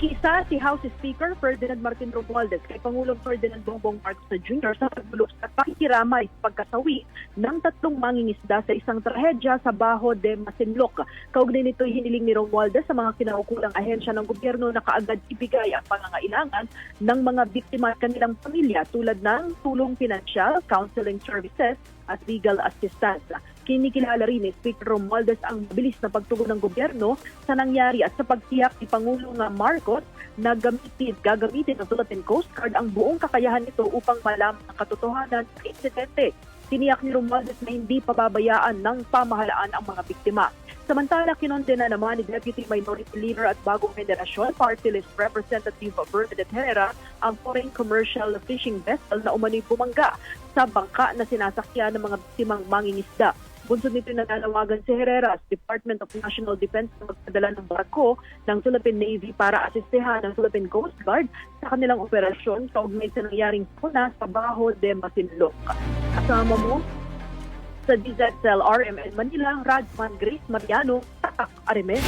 Kisa si House Speaker Ferdinand Martin Romualdez kay Pangulong Ferdinand Bongbong Marcos Jr. sa pagbulok at pakikiramay sa pagkasawi ng tatlong mangingisda sa isang trahedya sa Baho de Masinloc. Kaugnay nito'y hiniling ni Romualdez sa mga kinaukulang ahensya ng gobyerno na kaagad ibigay ang pangangailangan ng mga biktima at kanilang pamilya tulad ng tulong pinansyal, counseling services at legal assistance. Kinikilala rin ni Speaker Romualdez ang mabilis na pagtugon ng gobyerno sa nangyari at sa pagtiyak ni Pangulong Marcos na gamitin, gagamitin ng Philippine Coast Guard ang buong kakayahan nito upang malaman ang katotohanan sa insidente. Tiniyak ni Romualdez na hindi pababayaan ng pamahalaan ang mga biktima. Samantala, kinondena naman ni Deputy Minority Leader at Bagong Federasyon Party List Representative Bernadette Herrera ang foreign commercial fishing vessel na umano'y bumangga sa bangka na sinasakyan ng mga biktimang mangingisda. Bunsod nito nananawagan si Herrera Department of National Defense na magpadala ng barko ng Philippine Navy para asistehan ng Philippine Coast Guard sa kanilang operasyon kaugnay sa nangyaring puna sa Baho de Masinloc. Kasama mo sa DZSL RMN Manila, Radman Grace Mariano, Tatak Arimes.